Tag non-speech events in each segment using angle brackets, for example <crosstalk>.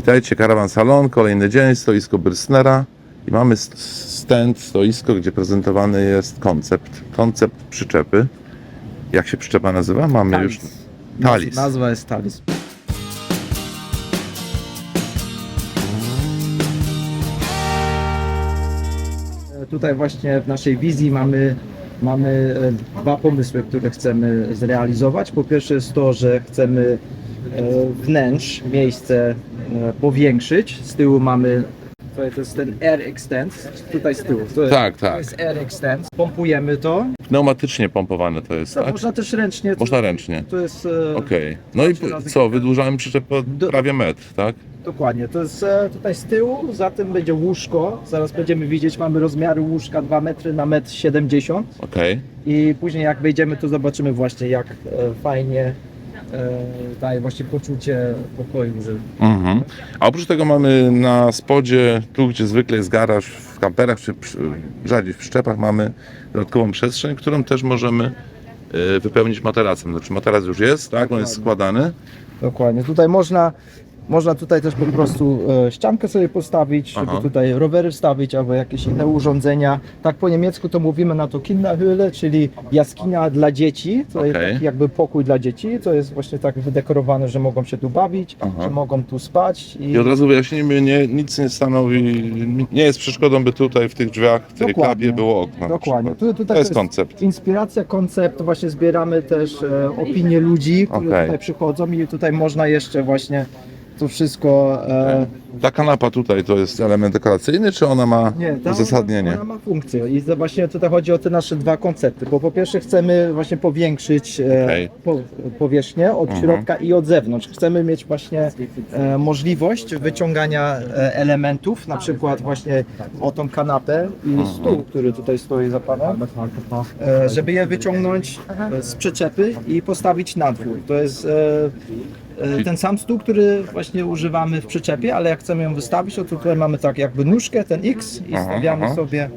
Witajcie, Karawan Salon, kolejny dzień, stoisko Brysnera i mamy st- stand, stoisko, gdzie prezentowany jest koncept, koncept przyczepy. Jak się przyczepa nazywa? Mamy już... Talis. Nazwa jest Talis. E, Tutaj właśnie w naszej wizji mamy, mamy e, dwa pomysły, które chcemy zrealizować. Po pierwsze jest to, że chcemy e, wnętrz, miejsce powiększyć. Z tyłu mamy to jest ten Air Extend, tutaj z tyłu. To, Tak, To tak. jest Air Extend. Pompujemy to. Pneumatycznie pompowane to jest, To tak? Można też ręcznie. To, Można ręcznie. To jest e, Okej. No i co, wydłużamy przyczepę o Do- prawie metr, tak? Dokładnie, to jest e, tutaj z tyłu, za tym będzie łóżko, zaraz będziemy widzieć, mamy rozmiary łóżka 2 metry na 1,70 m Okej. i później jak wejdziemy to zobaczymy właśnie jak e, fajnie e, daje właśnie poczucie pokoju, że Mhm. A oprócz tego mamy na spodzie, tu gdzie zwykle jest garaż, w kamperach czy przy, rzadziej w przyczepach, mamy dodatkową przestrzeń, którą też możemy y, wypełnić materacem. Znaczy materac już jest, tak? On jest składany. Dokładnie. Tutaj można, można tutaj też po prostu e, ściankę sobie postawić, żeby Aha. tutaj rowery wstawić albo jakieś inne urządzenia. Tak po niemiecku to mówimy na to Kinderhöhle, czyli jaskinia dla dzieci. To jest Okej. taki jakby pokój dla dzieci. To jest właśnie tak wydekorowane, że mogą się tu bawić, Aha. że mogą tu spać. I I od razu wyjaśnijmy, nie, nic nie stanowi, nie jest przeszkodą, by tutaj w tych drzwiach, w tej Dokładnie. klapie było okno. Dokładnie. Tu, To jest koncept. Inspiracja, koncept, właśnie zbieramy też e, opinie ludzi, którzy Okej. tutaj przychodzą i tutaj można jeszcze właśnie to wszystko e, Ta kanapa tutaj to jest element dekoracyjny, czy ona ma Nie, ta uzasadnienie? Ona, ona ma funkcję i właśnie tutaj chodzi o te nasze dwa koncepty, bo po pierwsze chcemy właśnie powiększyć e, Okej. po, powierzchnię od Mhm. środka i od zewnątrz. Chcemy mieć właśnie e, możliwość wyciągania e, elementów, na przykład właśnie o tą kanapę i Mhm. stół, który tutaj stoi za panem, e, żeby je wyciągnąć e, z przyczepy i postawić na dwór. To jest e, e, ten sam stół, który właśnie używamy w przyczepie, ale jak chcemy ją wystawić, to tutaj mamy tak jakby nóżkę, ten X i stawiamy aha. sobie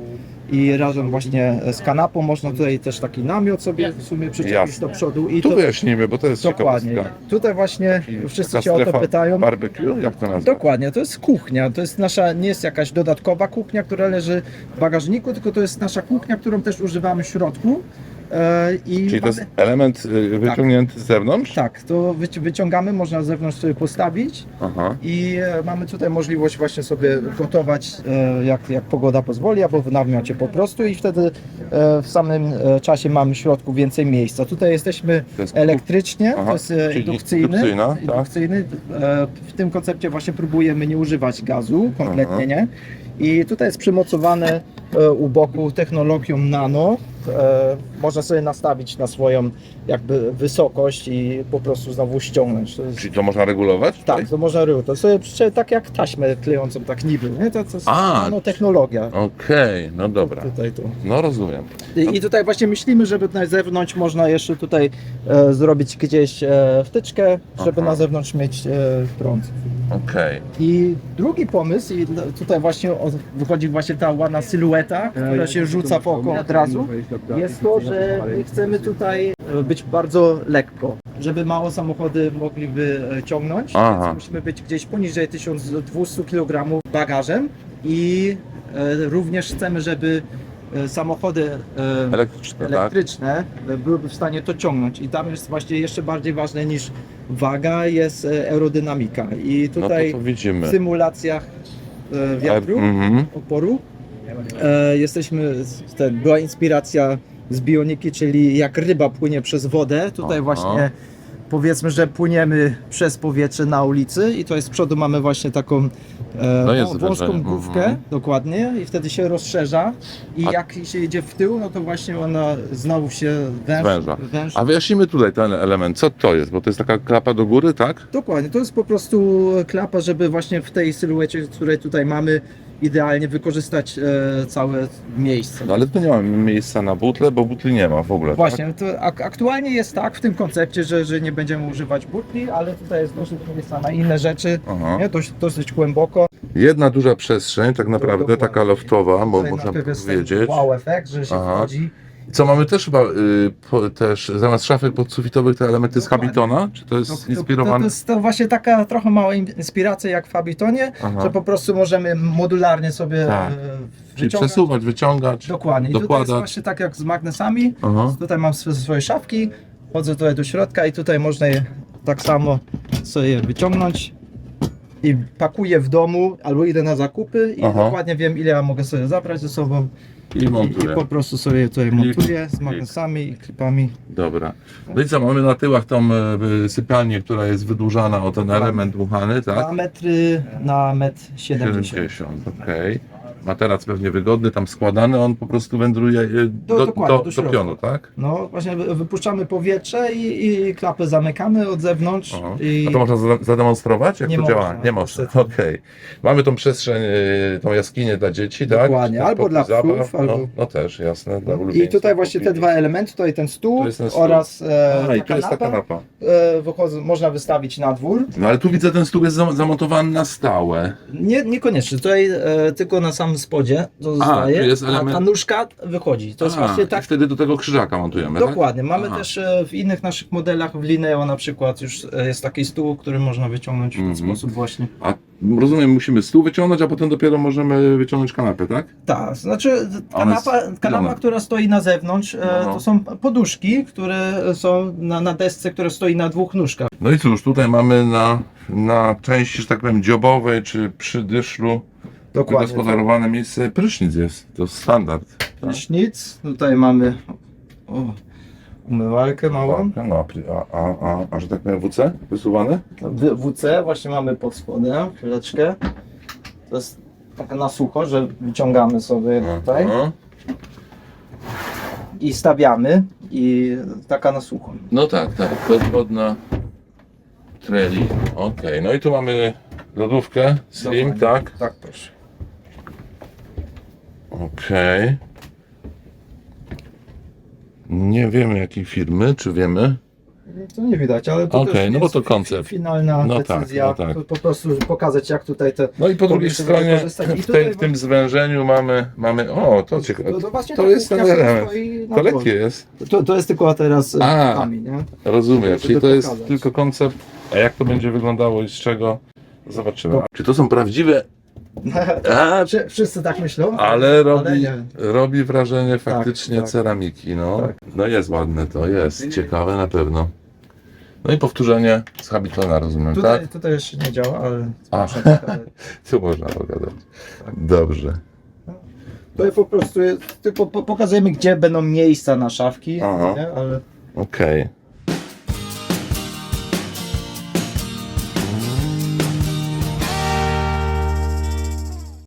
i razem właśnie z kanapą można tutaj też taki namiot sobie w sumie przyczepić Jasne. do przodu i Tu to wyjaśnijmy, bo to jest dokładnie. ciekawostka. Tutaj właśnie wszyscy Taka się o to pytają. Barbecue? Jak to nazwać? Dokładnie, to jest kuchnia. To jest nasza, nie jest jakaś dodatkowa kuchnia, która leży w bagażniku, tylko to jest nasza kuchnia, którą też używamy w środku. E, I Czyli to jest element y, wyciągnięty z zewnątrz? tak, to wyci- wyciągamy, można na zewnątrz sobie postawić Aha. i e, mamy tutaj możliwość właśnie sobie gotować e, jak, jak pogoda pozwoli, albo w namiocie po prostu i wtedy w samym czasie mamy w środku więcej miejsca. Tutaj jesteśmy jest elektrycznie, Aha, to jest indukcyjny. indukcyjna, tak. indukcyjny. E, W tym koncepcie właśnie próbujemy nie używać gazu, kompletnie Aha. nie. I tutaj jest przymocowane u boku technologią nano. E, Można sobie nastawić na swoją jakby wysokość i po prostu znowu ściągnąć. To jest, Czyli to można regulować? tak, to można rył. To sobie prze- tak jak taśmę klejącą, tak niby. Nie? To, to jest A. nanotechnologia. Okej, no dobra. Tutaj tu. No rozumiem. I, I tutaj właśnie myślimy, żeby na zewnątrz można jeszcze tutaj e, zrobić gdzieś e, wtyczkę, żeby Aha. na zewnątrz mieć e, prąd. Okej. I drugi pomysł, i tutaj właśnie o- wychodzi właśnie ta ładna sylueta, która się rzuca w oko od razu, jest to, że my chcemy tutaj e, być bardzo lekko, żeby mało samochody mogliby e, ciągnąć, Aha. więc musimy być gdzieś poniżej 1200 kg bagażem i e, również chcemy, żeby e, samochody e, Elektryczne, tak? elektryczne byłyby w stanie to ciągnąć i tam jest właśnie jeszcze bardziej ważne niż waga jest e, aerodynamika i No tutaj widzimy. w symulacjach e, wiatru, Mhm. oporu e, jesteśmy, ten, była inspiracja z bioniki, czyli jak ryba płynie przez wodę, tutaj Aha. właśnie powiedzmy, że płyniemy przez powietrze na ulicy i to jest z przodu mamy właśnie taką e, No jest wą- wąską wrażenie, główkę, mhm. dokładnie i wtedy się rozszerza i A- jak się jedzie w tył, no to właśnie ona znowu się węż. A wyjaśnijmy tutaj ten element. Co to jest? Bo to jest taka klapa do góry, tak? Dokładnie, to jest po prostu klapa, żeby właśnie w tej sylwecie, której tutaj mamy, idealnie wykorzystać e, całe miejsce. No ale tu nie mamy miejsca na butle, bo butli nie ma w ogóle. Właśnie, to ak aktualnie jest tak w tym koncepcie, że, że nie będziemy używać butli, ale tutaj jest dosyć miejsca na inne rzeczy, Aha. nie? Dość, dosyć głęboko. Tak? Jedna duża przestrzeń, tak naprawdę Dokładnie. taka loftowa, bo można powiedzieć. Wow efekt, że się Aha. wchodzi Co mamy też chyba, y, po, też zamiast szafek podsufitowych te elementy z Dokładnie. Habitona? Czy to jest To, to, to, inspirowane? to jest to właśnie taka trochę mała in- inspiracja jak w Fabitonie, Aha. że po prostu możemy modularnie sobie Tak. e, Czyli wyciągać. przesuwać, wyciągać. Dokładnie. I tutaj jest dokładać. właśnie tak jak z magnesami. Aha. Tutaj mam sw- swoje szafki, wchodzę tutaj do środka i tutaj można je tak samo sobie wyciągnąć i pakuję w domu albo idę na zakupy i Aha. dokładnie wiem ile ja mogę sobie zabrać ze sobą I i, i montuję. po prostu sobie tutaj montuję z magnesami i klipami. Dobra. No i co, mamy na tyłach tą e, sypialnię, która jest wydłużana o ten element dmuchany, tak? 2 metry na metr 70. 70, okej. Materac pewnie wygodny, tam składany, on po prostu wędruje e, do, do, do do, środka. pionu, tak? No właśnie wy- wypuszczamy powietrze i, i klapę zamykamy od zewnątrz i A to można zade- zademonstrować, jak Nie to działa? można, Nie można, okej. Mamy tą przestrzeń, e, tą jaskinię dla dzieci, tak? Dokładnie, Tam albo dla psów, albo- No, no też, jasne, dla I tutaj właśnie te dwa elementy, tutaj ten stół, ten stół. oraz e, A, i tu jest ta kanapa, e, wychodzą, można wystawić na dwór. No ale tu widzę, ten stół jest zam- zamontowany na stałe. Nie, niekoniecznie, tutaj e, tylko na samym spodzie to zostaje, jest a, element- a nóżka wychodzi. To jest A, właśnie i tak, wtedy do tego krzyżaka montujemy, tak? dokładnie. Mamy Aha. też e, w innych naszych modelach, w Lineo na przykład już e, jest taki stół, który można wyciągnąć w ten Mhm. sposób właśnie. A rozumiem, musimy stół wyciągnąć, a potem dopiero możemy wyciągnąć kanapę, tak? Tak, znaczy kanapa, kanapa zielona. która stoi na zewnątrz, e, No, no. to są poduszki, które są na, na desce, która stoi na dwóch nóżkach. No i cóż, tutaj mamy na, na części, że tak powiem, dziobowej czy przy dyszlu wygospodarowane miejsce. Prysznic jest, to standard. Tak? Prysznic, tutaj mamy o, umywalkę małą. No, a, a, a, a, że tak powiem WC wysuwane? W- WC właśnie mamy pod spodem, chwileczkę. To jest taka na sucho, że wyciągamy sobie tutaj Aha. i stawiamy i taka na sucho. No tak, tak, podwodna treli. Okej, no i tu mamy lodówkę Slim, Dokładnie. tak? Tak, proszę. Okej. Nie wiemy jakiej firmy, czy wiemy? To nie widać, ale to Okej, też no bo jest to koncept. finalna No tak, decyzja. no tak. Po- prostu pokazać jak tutaj te No i po drugiej stronie, w, tej, w tym zwężeniu mamy, mamy o, to ciekawe, to, to właśnie to ta jest ten element. To lekkie jest, To, to jest tylko teraz e, A. kamień, nie? rozumiem, czyli to jest pokazać. tylko koncept, a jak to będzie wyglądało i z czego, zobaczymy. Czy to są prawdziwe, a, <laughs> Wszy- Wszyscy tak myślą, ale robi, nie. robi wrażenie faktycznie tak. ceramiki, no. Tak. No jest ładne to, jest, ciekawe na pewno. No i powtórzenie z Habitona, rozumiem, Tutaj, tak? tutaj jeszcze nie działa, ale A. <laughs> Tu <laughs> można pogadać. Tak. Dobrze. To po prostu jest, tylko po- pokazujemy, gdzie będą miejsca na szafki, Aha. nie? ale Okej.